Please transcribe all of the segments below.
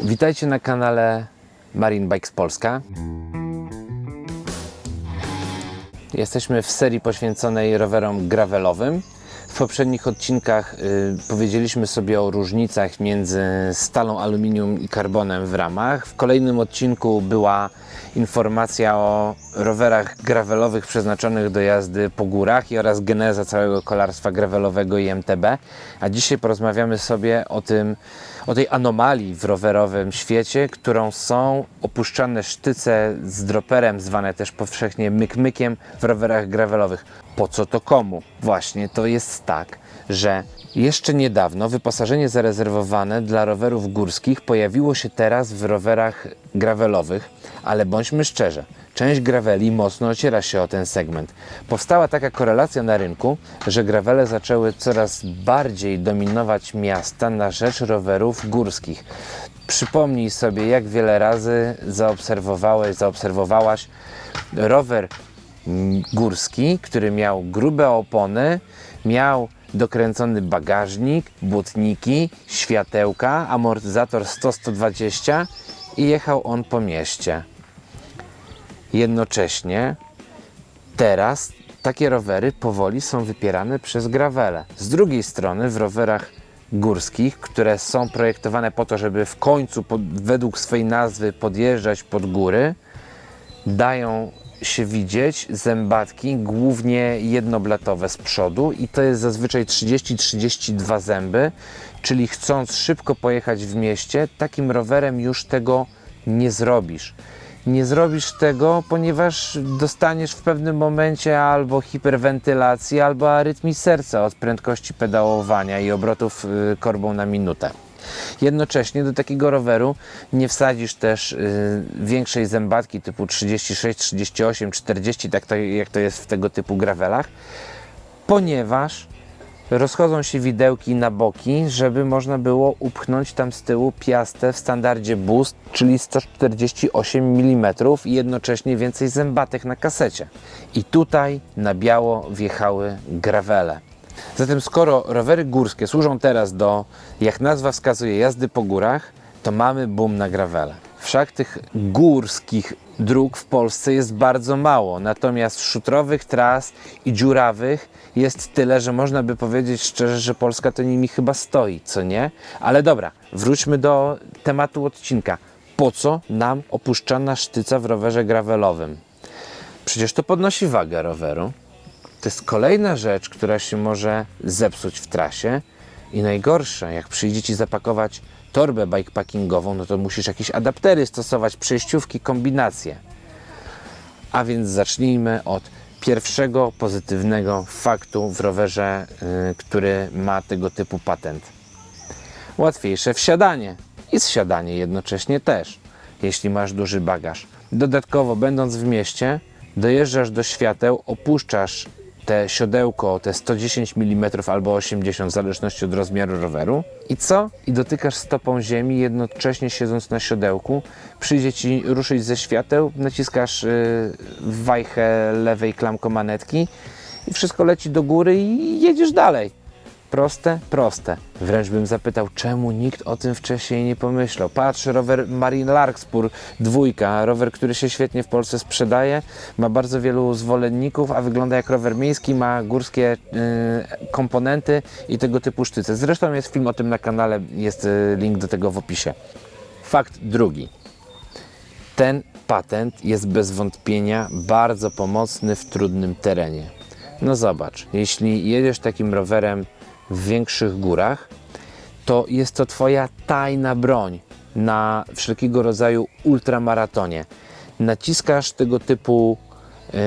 Witajcie na kanale Marine Bikes Polska. Jesteśmy w serii poświęconej rowerom gravelowym. W poprzednich odcinkach y, powiedzieliśmy sobie o różnicach między stalą aluminium i karbonem w ramach. W kolejnym odcinku była informacja o rowerach gravelowych przeznaczonych do jazdy po górach i oraz geneza całego kolarstwa gravelowego i MTB. A dzisiaj porozmawiamy sobie o tym, o tej anomalii w rowerowym świecie, którą są opuszczane sztyce z droperem, zwane też powszechnie myk-mykiem w rowerach gravelowych. Po co to komu? Właśnie to jest tak, że jeszcze niedawno wyposażenie zarezerwowane dla rowerów górskich pojawiło się teraz w rowerach gravelowych, ale bądźmy szczerzy, część graveli mocno ociera się o ten segment. Powstała taka korelacja na rynku, że gravele zaczęły coraz bardziej dominować miasta na rzecz rowerów górskich. Przypomnij sobie, jak wiele razy zaobserwowałeś, zaobserwowałaś rower górski, który miał grube opony, miał dokręcony bagażnik, błotniki, światełka, amortyzator 100-120 i jechał on po mieście. Jednocześnie teraz takie rowery powoli są wypierane przez gravele. Z drugiej strony w rowerach górskich, które są projektowane po to, żeby w końcu pod, według swojej nazwy podjeżdżać pod góry, dają się widzieć zębatki, głównie jednoblatowe z przodu i to jest zazwyczaj 30-32 zęby, czyli chcąc szybko pojechać w mieście, takim rowerem już tego nie zrobisz. Nie zrobisz tego, ponieważ dostaniesz w pewnym momencie albo hiperwentylację, albo arytmii serca od prędkości pedałowania i obrotów y, korbą na minutę. Jednocześnie do takiego roweru nie wsadzisz też y, większej zębatki typu 36, 38, 40, tak to, jak to jest w tego typu gravelach, ponieważ rozchodzą się widełki na boki, żeby można było upchnąć tam z tyłu piastę w standardzie Boost, czyli 148 mm i jednocześnie więcej zębatek na kasecie. I tutaj na biało wjechały gravele. Zatem skoro rowery górskie służą teraz do, jak nazwa wskazuje, jazdy po górach, to mamy boom na gravele. Wszak tych górskich dróg w Polsce jest bardzo mało, natomiast szutrowych tras i dziurawych jest tyle, że można by powiedzieć szczerze, że Polska to nimi chyba stoi, co nie? Ale dobra, wróćmy do tematu odcinka. Po co nam opuszczana sztyca w rowerze gravelowym? Przecież to podnosi wagę roweru. To jest kolejna rzecz, która się może zepsuć w trasie. I najgorsze, jak przyjdzie ci zapakować torbę bikepackingową, no to musisz jakieś adaptery stosować, przejściówki, kombinacje. A więc zacznijmy od pierwszego pozytywnego faktu w rowerze, y, który ma tego typu patent. Łatwiejsze wsiadanie i zsiadanie jednocześnie też, jeśli masz duży bagaż. Dodatkowo, będąc w mieście, dojeżdżasz do świateł, opuszczasz te siodełko, te 110 mm albo 80 w zależności od rozmiaru roweru. I co? I dotykasz stopą ziemi, jednocześnie siedząc na siodełku. Przyjdzie ci ruszyć ze świateł, naciskasz yy, wajchę lewej klamkomanetki i wszystko leci do góry i jedziesz dalej. Proste, proste. Wręcz bym zapytał, czemu nikt o tym wcześniej nie pomyślał. Patrz, rower Marine Larkspur dwójka, rower, który się świetnie w Polsce sprzedaje, ma bardzo wielu zwolenników, a wygląda jak rower miejski, ma górskie y, komponenty i tego typu sztyce. Zresztą jest film o tym na kanale, jest y, link do tego w opisie. Fakt drugi. Ten patent jest bez wątpienia bardzo pomocny w trudnym terenie. No zobacz, jeśli jedziesz takim rowerem w większych górach, to jest to Twoja tajna broń na wszelkiego rodzaju ultramaratonie. Naciskasz tego typu yy,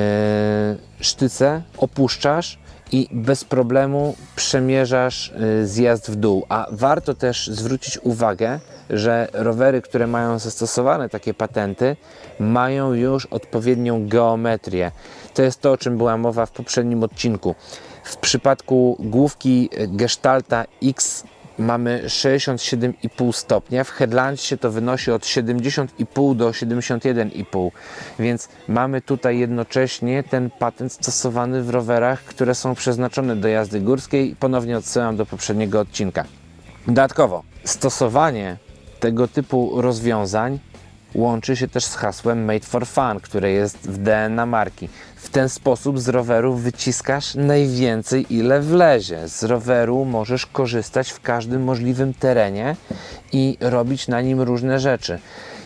sztyce, opuszczasz i bez problemu przemierzasz yy, zjazd w dół. A warto też zwrócić uwagę, że rowery, które mają zastosowane takie patenty, mają już odpowiednią geometrię. To jest to, o czym była mowa w poprzednim odcinku. W przypadku główki Gestalta X mamy 67,5 stopnia, w Headlandsie to wynosi od 70,5 do 71,5, więc mamy tutaj jednocześnie ten patent stosowany w rowerach, które są przeznaczone do jazdy górskiej. Ponownie odsyłam do poprzedniego odcinka. Dodatkowo, stosowanie tego typu rozwiązań łączy się też z hasłem Made for Fun, które jest w DNA marki. W ten sposób z roweru wyciskasz najwięcej, ile wlezie. Z roweru możesz korzystać w każdym możliwym terenie i robić na nim różne rzeczy.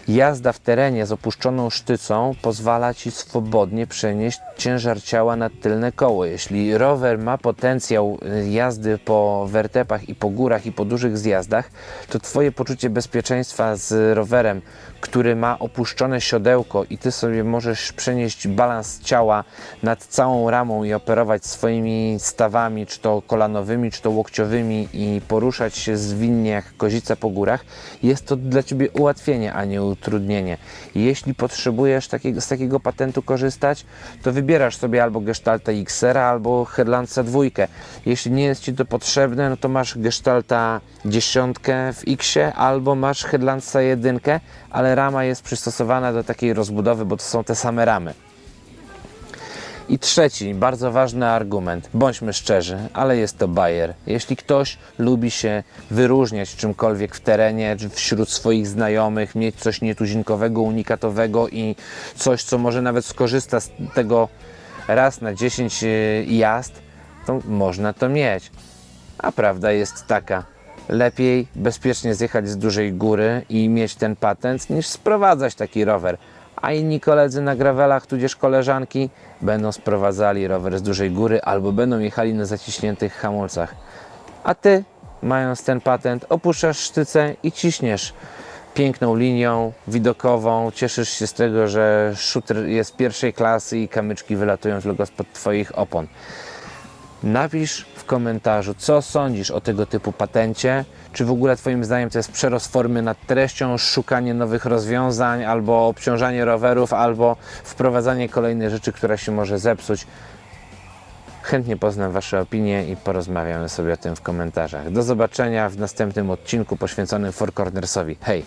Jazda w terenie z opuszczoną sztycą pozwala ci swobodnie przenieść ciężar ciała na tylne koło. Jeśli rower ma potencjał y, jazdy po wertepach i po górach i po dużych zjazdach, to twoje poczucie bezpieczeństwa z rowerem, który ma opuszczone siodełko i ty sobie możesz przenieść balans ciała nad całą ramą i operować swoimi stawami, czy to kolanowymi, czy to łokciowymi i poruszać się zwinnie jak kozica po górach, jest to dla ciebie ułatwienie, a nie utrudnienie. Jeśli potrzebujesz takiego, z takiego patentu korzystać, to wybierasz sobie albo Gestalta XR, albo Headlandsa dwójkę. Jeśli nie jest ci to potrzebne, no to masz Gestalta dziesiątkę w X, albo masz Headlandsa jedynkę, ale rama jest przystosowana do takiej rozbudowy, bo to są te same ramy. I trzeci, bardzo ważny argument. Bądźmy szczerzy, ale jest to bajer. Jeśli ktoś lubi się wyróżniać czymkolwiek w terenie, wśród swoich znajomych, mieć coś nietuzinkowego, unikatowego i coś, co może nawet skorzysta z tego raz na 10 y, jazd, to można to mieć. A prawda jest taka. Lepiej bezpiecznie zjechać z dużej góry i mieć ten patent, niż sprowadzać taki rower. A inni koledzy na gravelach, tudzież koleżanki, będą sprowadzali rower z dużej góry albo będą jechali na zaciśniętych hamulcach. A ty, mając ten patent, opuszczasz sztycę i ciśniesz piękną linią widokową. Cieszysz się z tego, że shooter jest pierwszej klasy i kamyczki wylatują tylko spod twoich opon. Napisz w komentarzu, co sądzisz o tego typu patencie. Czy w ogóle Twoim zdaniem to jest przerost formy nad treścią, szukanie nowych rozwiązań, albo obciążanie rowerów, albo wprowadzanie kolejnej rzeczy, która się może zepsuć. Chętnie poznam Wasze opinie i porozmawiamy sobie o tym w komentarzach. Do zobaczenia w następnym odcinku poświęconym Four Cornersowi. Hej!